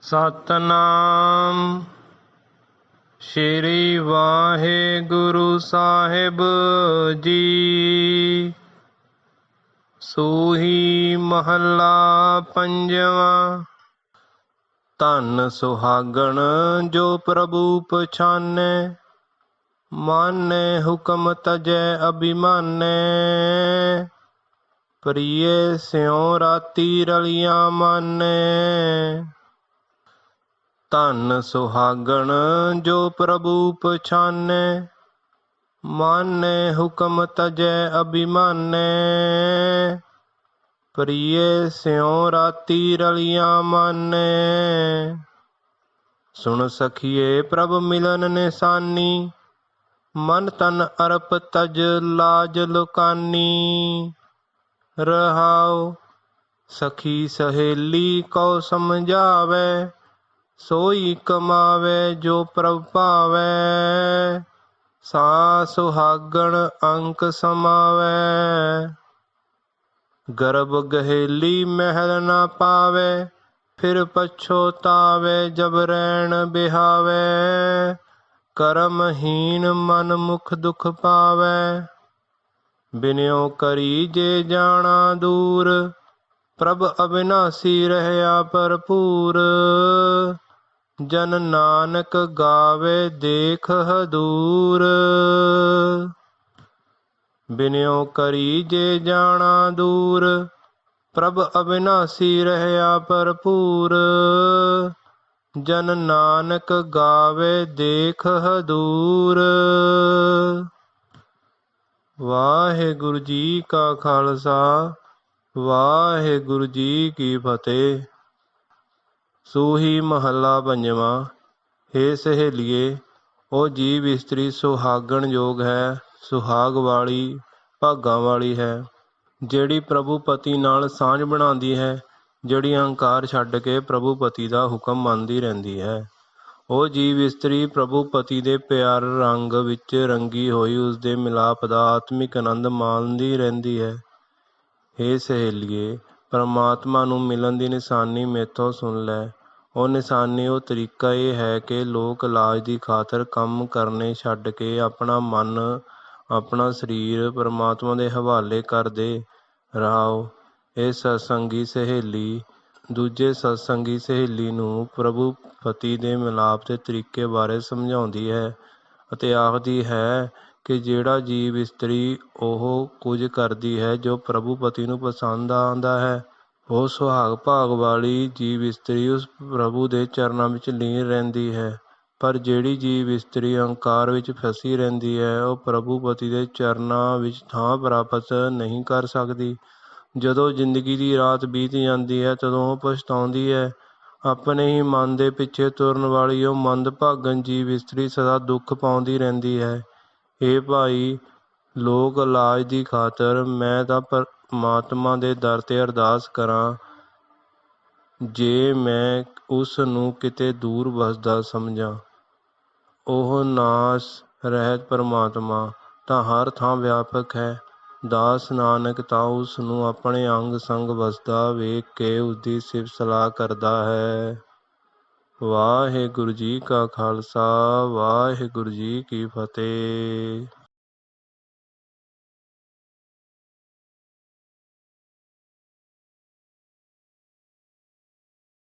ਸਤਨਾਮ। ਸ਼੍ਰੀ ਵਾਹਿਗੁਰੂ ਸਾਹਿਬ ਜੀ। ਸੂਹੀ ਮਹੱਲਾ ਪੰਜਵਾਂ। ਧਨ ਸੁਹਾਗਣ ਜੋ ਪ੍ਰਭੂ ਪਛਾਨੈ, ਮਾਨੈ ਹੁਕਮ ਤਜੈ ਅਭਿਮਾਨੈ। ਪ੍ਰੀਏ ਸਿਉ ਰਾਤੀ ਰਲੀਆਂ ਮਾਨੈ। ਧਨ ਸੁਹਾਗਣ ਜੋ ਪ੍ਰਭੂ ਪਛਾਨੈ, ਮਾਨੈ ਹੁਕਮ ਤਜੈ ਅਭਿਮਾਨੈ। ਪ੍ਰੀਏ ਸਿਉ ਰਾਤੀ ਰਲੀਆਂ ਮਾਨੈ। ਸੁਣ ਸਖੀਏ ਪ੍ਰਭ ਮਿਲਨ ਨਿਸ਼ਾਨੀ, ਮਨ ਤਨ ਅਰਪ ਤਜ ਲਾਜ ਲੁਕਾਨੀ। ਰਹਾਉ ਸਖੀ ਸਹੇਲੀ ਕਉ ਸਮਝਾਵੇ ਸੋਈ ਕਮਾਵੇ, ਜੋ ਪ੍ਰਭ ਭਾਵੇ। ਸਾ ਸੁਹਾਗਣ ਅੰਕ ਸਮਾਵੇ। ਗਰਭ ਗਹੇਲੀ ਮਹਿਲ ਨਾ ਪਾਵੇ, ਫਿਰ ਪਛੋਤਾਵੇ ਜਬ ਰੈਣ ਬਿਹਾਵੇ। ਕਰਮਹੀਨ ਮਨ ਮੁਖ ਦੁਖ ਪਾਵੇ। ਬਿਨਿਓ ਕਰੀ ਜੇ ਜਾਣਾ ਦੂਰ, ਪ੍ਰਭ ਅਬਿਨਾਸੀ ਰਹਿਆ ਭਰਪੂਰ। ਜਨ ਨਾਨਕ ਗਾਵੇ ਦੇਖ ਹਦੂਰ। ਬਿਨਿਓ ਕਰੀ ਜੇ ਜਾਣਾ ਦੂਰ, ਪ੍ਰਭ ਅਬਿਨਾਸੀ ਰਹਿਆ ਭਰਪੂਰ। ਜਨ ਨਾਨਕ ਗਾਵੇ ਦੇਖ ਹਦੂਰ। ਵਾਹਿਗੁਰੂ ਜੀ ਕਾ ਖਾਲਸਾ, ਵਾਹਿਗੁਰੂ ਜੀ ਕੀ ਫਤਿਹ। ਸੂਹੀ ਮਹੱਲਾ ਪੰਜਵਾਂ, ਹੇ ਸਹੇਲੀਏ, ਉਹ ਜੀਵ ਇਸਤਰੀ ਸੁਹਾਗਣ ਯੋਗ ਹੈ, ਸੁਹਾਗ ਵਾਲੀ ਭਾਗਾਂ ਵਾਲੀ ਹੈ, ਜਿਹੜੀ ਪ੍ਰਭੂ ਪਤੀ ਨਾਲ ਸਾਂਝ ਬਣਾਉਂਦੀ ਹੈ, ਜਿਹੜੀ ਅਹੰਕਾਰ ਛੱਡ ਕੇ ਪ੍ਰਭੂ ਪਤੀ ਦਾ ਹੁਕਮ ਮੰਨਦੀ ਰਹਿੰਦੀ ਹੈ। ਉਹ ਜੀਵ ਇਸਤਰੀ ਪ੍ਰਭੂ ਪਤੀ ਦੇ ਪਿਆਰ ਰੰਗ ਵਿੱਚ ਰੰਗੀ ਹੋਈ ਉਸ ਦੇ ਮਿਲਾਪ ਦਾ ਆਤਮਿਕ ਆਨੰਦ ਮਾਣਦੀ ਰਹਿੰਦੀ ਹੈ। ਹੇ ਸਹੇਲੀਏ, ਪਰਮਾਤਮਾ ਨੂੰ ਮਿਲਣ ਦੀ ਨਿਸ਼ਾਨੀ ਮੇਥੋਂ ਸੁਣ ਲੈ। ਉਹ ਨਿਸ਼ਾਨੀ ਉਹ ਤਰੀਕਾ ਇਹ ਹੈ ਕਿ ਲੋਕ ਇਲਾਜ ਦੀ ਖਾਤਰ ਕੰਮ ਕਰਨੇ ਛੱਡ ਕੇ ਆਪਣਾ ਮਨ, ਆਪਣਾ ਸਰੀਰ ਪਰਮਾਤਮਾ ਦੇ ਹਵਾਲੇ ਕਰ ਦੇ ਰਹਾਓ। ਇਹ ਸਤਸੰਗੀ ਸਹੇਲੀ, ਦੂਜੇ ਸਤਸੰਗੀ ਸਹੇਲੀ ਨੂੰ ਪ੍ਰਭੂ ਪਤੀ ਦੇ ਮਿਲਾਪ ਦੇ ਤਰੀਕੇ ਬਾਰੇ ਸਮਝਾਉਂਦੀ ਹੈ ਅਤੇ ਆਖਦੀ ਹੈ ਕਿ ਜਿਹੜਾ ਜੀਵ ਇਸਤਰੀ ਉਹ ਕੁਝ ਕਰਦੀ ਹੈ ਜੋ ਪ੍ਰਭੂ ਪਤੀ ਨੂੰ ਪਸੰਦ ਆਉਂਦਾ ਹੈ। ਉਹ ਸੁਹਾਗ ਭਾਗ ਵਾਲੀ ਜੀਵ ਇਸਤਰੀ ਉਸ ਪ੍ਰਭੂ ਦੇ ਚਰਨਾਂ ਵਿੱਚ ਲੀਨ ਰਹਿੰਦੀ ਹੈ, ਪਰ ਜਿਹੜੀ ਜੀਵ ਇਸਤਰੀ ਅਹੰਕਾਰ ਵਿੱਚ ਫਸੀ ਰਹਿੰਦੀ ਹੈ, ਉਹ ਪ੍ਰਭੂ ਪਤੀ ਦੇ ਚਰਨਾਂ ਵਿੱਚ ਥਾਂ ਪ੍ਰਾਪਤ ਨਹੀਂ ਕਰ ਸਕਦੀ। ਜਦੋਂ ਜ਼ਿੰਦਗੀ ਦੀ ਰਾਤ ਬੀਤ ਜਾਂਦੀ ਹੈ, ਤਦੋਂ ਉਹ ਪਛਤਾਉਂਦੀ ਹੈ, ਆਪਣੇ ਹੀ ਮਨ ਦੇ ਪਿੱਛੇ ਤੁਰਨ ਵਾਲੀ ਉਹ ਮੰਦਭਾਗਨ ਜੀਵ ਇਸਤਰੀ ਸਦਾ ਦੁੱਖ ਪਾਉਂਦੀ ਰਹਿੰਦੀ ਹੈ। ਇਹ ਭਾਈ, ਲੋਕ ਇਲਾਜ ਦੀ ਖਾਤਰ ਮੈਂ ਤਾਂ ਪਰਮਾਤਮਾ ਦੇ ਦਰ ਤੇ ਅਰਦਾਸ ਕਰਾਂ, ਜੇ ਮੈਂ ਉਸ ਨੂੰ ਕਿਤੇ ਦੂਰ ਵਸਦਾ ਸਮਝਾਂ। ਉਹ ਨਾਸ ਰਹਿਤ ਪਰਮਾਤਮਾ, ਤਾਂ ਹਰ ਥਾਂ ਵਿਆਪਕ ਹੈ। ਦਾਸ ਨਾਨਕ, ਤਾਂ ਉਸ ਨੂੰ ਆਪਣੇ ਅੰਗ ਸੰਗ ਵਸਦਾ ਵੇਖ ਕੇ ਉਸਦੀ ਸਿਫਤ ਸਲਾਹ ਕਰਦਾ ਹੈ। ਵਾਹਿਗੁਰੂ ਜੀ ਕਾ ਖਾਲਸਾ, ਵਾਹਿਗੁਰੂ ਜੀ ਕੀ ਫਤਿਹ।